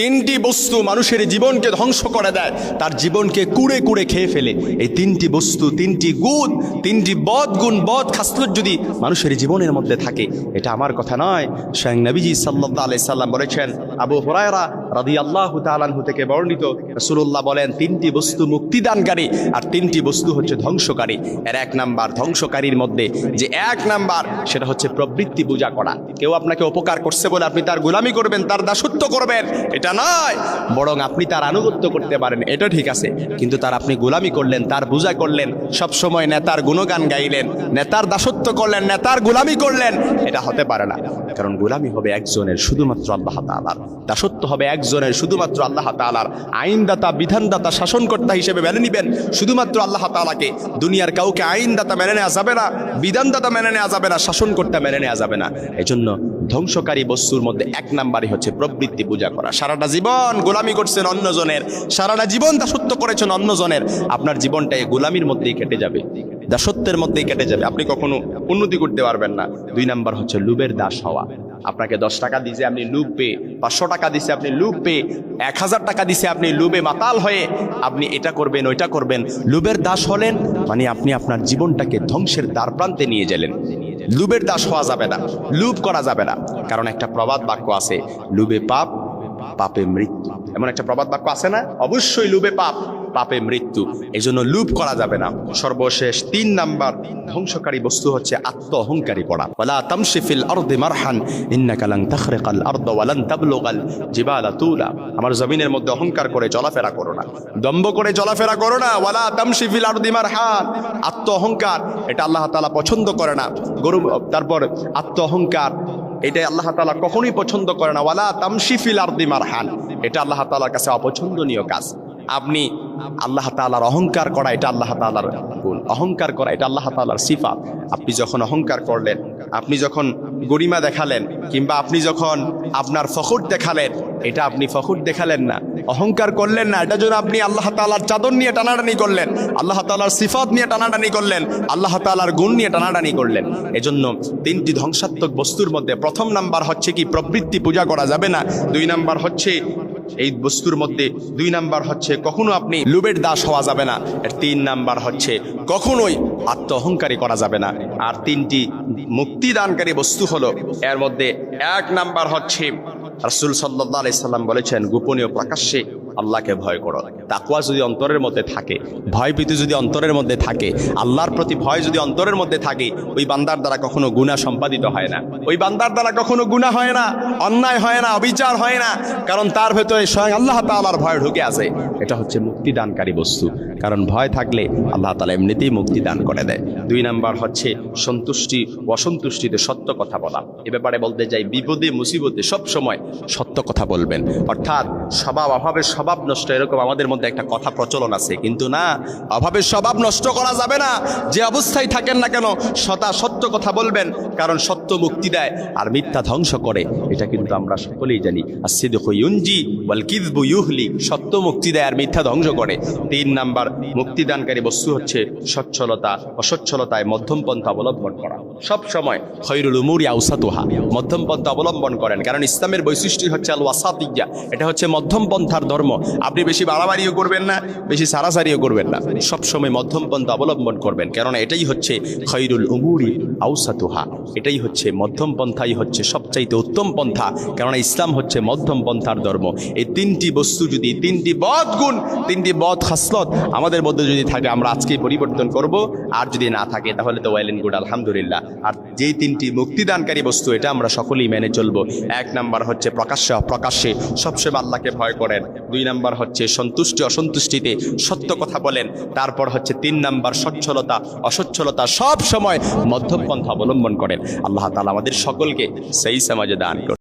তিনটি বস্তু মানুষের জীবনকে ধ্বংস করে দেয়। তার জীবনকে কুড়ে কুড়ে খেয়ে ফেলে। এই তিনটি বস্তু, তিনটি গুণ, তিনটি বদ গুণ, বদ খাসলত যদি মানুষের জীবনের মধ্যে থাকে, এটা আমার কথা নয়। স্বয়ং নবীজি সাল্লাহ আলাই সাল্লাম বলেছেন, আবু হরায়রা রাদি আল্লাহ তালানহু থেকে বর্ণিত রসুল্লাহ বলেন, তিনটি বস্তু মুক্তিদানকারী আর তিনটি বস্তু হচ্ছে ধ্বংসকারী। এর এক নাম্বার ধ্বংসকারীর মধ্যে যে এক নাম্বার, সেটা হচ্ছে প্রবৃত্তি পূজা করা। কেউ আপনাকে উপকার করছে বলে আপনি তার গোলামি করবেন, তার দাসত্ব করবেন, এটা নয়। বরং আপনি তার আনুগত্য করতে পারেন, এটা ঠিক আছে। কিন্তু তার আপনি গোলামি করলেন, তার পূজা করলেন সব সময় নেতার গুণগান গাইলেন, নেতার দাসত্ব করলেন, নেতার গোলামি করলেন, এটা হতে পারে না। কারণ গোলামি হবে একজনের, শুধুমাত্র আল্লাহ তাআলার। দাসত্ব হবে একজনের শুধুমাত্র আল্লাহ তাআলার আইনদাতা, বিধানদাতা, শাসনকর্তা হিসেবে মেনে নিবেন। শুধুমাত্র আল্লাহ তাআলাকে দুনিয়ার কাউকে আইনদাতা মেনে নেওয়া যাবে না, বিধানদাতা মেনে নেওয়া যাবে না, শাসনকর্তা মেনে নেওয়া যাবে না। এজন্য ধ্বংসকারী বস্তুর মধ্যে এক নাম্বারই হচ্ছে প্রবৃত্তি পূজা করা। সারাটা জীবন গোলামি করছেন অন্যজনের, সারাটা জীবন দাসত্ব করেছেন অন্যজনের, আপনার জীবনটা এই গোলামির মধ্যেই কেটে যাবে। দাসত্বের মধ্যেই কেটে যাবে। আপনি কখনো উন্নতি করতে পারবেন না। দুই নাম্বার হচ্ছে লুবের দাস হওয়া। আপনাকে দশ টাকা দিছে, আপনি লুপ, পাঁচশো টাকা দিছে, আপনি লুপ, এক হাজার টাকা দিছে, আপনি লুবে মাতাল হয়ে আপনি এটা করবেন, ওইটা করবেন। লুবের দাস হলেন মানে আপনি আপনার জীবনটাকে ধ্বংসের দ্বার প্রান্তে নিয়ে গেলেন। লুবের দাস হওয়া যাবে না, লুপ করা যাবে না। কারণ একটা প্রবাদ বাক্য আছে লুবে পাপ, পাপে মৃত্যু। এমন একটা প্রবাদ বাক্য আছে না? অবশ্যই লুবে পাপ। পাপে মৃত্যু। এই জন্য লুপ করা যাবে না। সর্বশেষ তিন নাম্বার ধ্বংসকারী বস্তু হচ্ছে আত্ম অহংকারী পড়া। ওয়ালা আমার জমিনের মধ্যে অহংকার করে চলাফেরা করো না। দম্ব করে চলাফেরা করো না। ওয়ালা আত্ম অহংকার এটা আল্লাহ তালা পছন্দ করে না। গরু, তারপর আত্ম অহংকার এটা আল্লাহ তালা কখনোই পছন্দ করে না। ওয়ালা তামশিফিল আরদি মারহান, এটা আল্লাহ তাআলার কাছে অপছন্দনীয় কাজ। আপনি আল্লাহ তাআলার অহংকার করা এটা আল্লাহ তাআলার গুণ। অহংকার করা এটা আল্লাহ তাআলার সিফাত। আপনি যখন অহংকার করলেন, আপনি যখন গরিমা দেখালেন কিংবা আপনি যখন আপনার ফখর দেখালেন, এটা আপনি ফখর দেখালেন না। অহংকার করলেন না, এটা জন্য আপনি আল্লাহ তাআলার চাদর নিয়ে টানাটানি করলেন, আল্লাহ তাআলার সিফাত নিয়ে টানাটানি করলেন, আল্লাহ তাআলার গুণ নিয়ে টানাটানি করলেন। এজন্য তিনটি ধ্বংসাত্মক বস্তুর মধ্যে প্রথম নাম্বার হচ্ছে কি, প্রবৃত্তি পূজা করা যাবে না। দুই নাম্বার হচ্ছে এই বস্তুর মধ্যে দুই নাম্বার হচ্ছে কখনো আপনি লুবের দাস হওয়া যাবে না। আর তিন নাম্বার হচ্ছে কখনোই আত্ম অহংকারী করা যাবে না। আর তিনটি মুক্তিদানকারী বস্তু হলো, এর মধ্যে এক নাম্বার হচ্ছে রাসূল সাল্লাল্লাহু আলাইহি সাল্লাম বলেছেন, গোপনীয় প্রকাশ্যে আল্লাহকে ভয় করো। তাকুয়া যদি অন্তরের মধ্যে থাকে, ভয় ভীতি যদি অন্তরের মধ্যে থাকে, আল্লাহর প্রতি ভয় যদি অন্তরের মধ্যে থাকে, ওই বান্দার দ্বারা কখনো গুনাহ সম্পাদিত হয় না। ওই বান্দার দ্বারা কখনো গুনাহ হয় না, অন্যায় হয় না, অবিচার হয় না, কারণ তার ভেতরে স্বয়ং আল্লাহ তাআলার ভয় ঢুকে আছে। এটা হচ্ছে মুক্তিদানকারী বস্তু। কারণ ভয় থাকলে আল্লাহ তাআলা এমনিতেই মুক্তি দান করে দেয়। দুই নাম্বার হচ্ছে সন্তুষ্টি, অসন্তুষ্টিতে সত্য কথা বলা। এ ব্যাপারে বলতে যাই বিপদে, মুসিবতে সব সময় সত্য কথা বলবেন। অর্থাৎ স্বভাব, অভাবের স্বভাব নষ্ট, এরকম আমাদের মধ্যে একটা কথা প্রচলন আছে। কিন্তু না, অভাবের স্বভাব নষ্ট করা যাবে না। যে অবস্থায় থাকেন না কেন, সদা সত্য কথা বলবেন, কারণ সত্য মুক্তি দেয় আর মিথ্যা ধ্বংস করে। এটা কিন্তু আমরা সকলেই জানি। আর সিদ্দু ইউনজি ওয়াল কিযবু ইউহলি, সত্য মুক্তি দেয় আর মিথ্যা ধ্বংস করে। তিন নাম্বার, মুক্তিদানকারী বস্তু হচ্ছে সচ্ছলতা, অসচ্ছলতায় মধ্যম পন্থা অবলম্বন করা। সব সময় খৈরুল উমুরি মধ্যম পন্থা অবলম্বন করেন। কারণ ইসলামের বৈশিষ্ট্য হচ্ছে আল ওয়াসাতিয়া এটা হচ্ছে মধ্যম পন্থার ধর্ম। আপনি বেশি বাড়াবাড়িও করবেন না, বেশি সারাসারিও করবেন না। সব সময় মধ্যম পন্থা অবলম্বন করবেন। কেননা এটাই হচ্ছে খৈরুল উমুরি আউসাতুহা। এটাই হচ্ছে মধ্যম পন্থাই হচ্ছে সবচাইতে উত্তম পন্থা। কেননা ইসলাম হচ্ছে মধ্যম পন্থার ধর্ম। এই তিনটি বস্তু যদি, তিনটি বদ গুণ, তিনটি বদ খাসলত আমাদের মধ্যে যদি থাকে, আমরা আজকেই পরিবর্তন করব। আর যদি না থাকে, তাহলে তো ওয়েল গুড, আলহামদুলিল্লাহ। আর যেই তিনটি মুক্তিদানকারী বস্তু, এটা আমরা সকলেই মেনে চলবো। এক নাম্বার হচ্ছে প্রকাশ্য প্রকাশ্যে সবসময় আল্লাহকে ভয় করেন। দুই নাম্বার হচ্ছে সন্তুষ্টি, অসন্তুষ্টিতে সত্য কথা বলেন। তারপর হচ্ছে তিন নাম্বার সচ্ছলতা, অসচ্ছলতা সব সময় মধ্যপন্থা অবলম্বন করেন। আল্লাহ তালা আমাদের সকলকে সেই সমাজে দান করেন।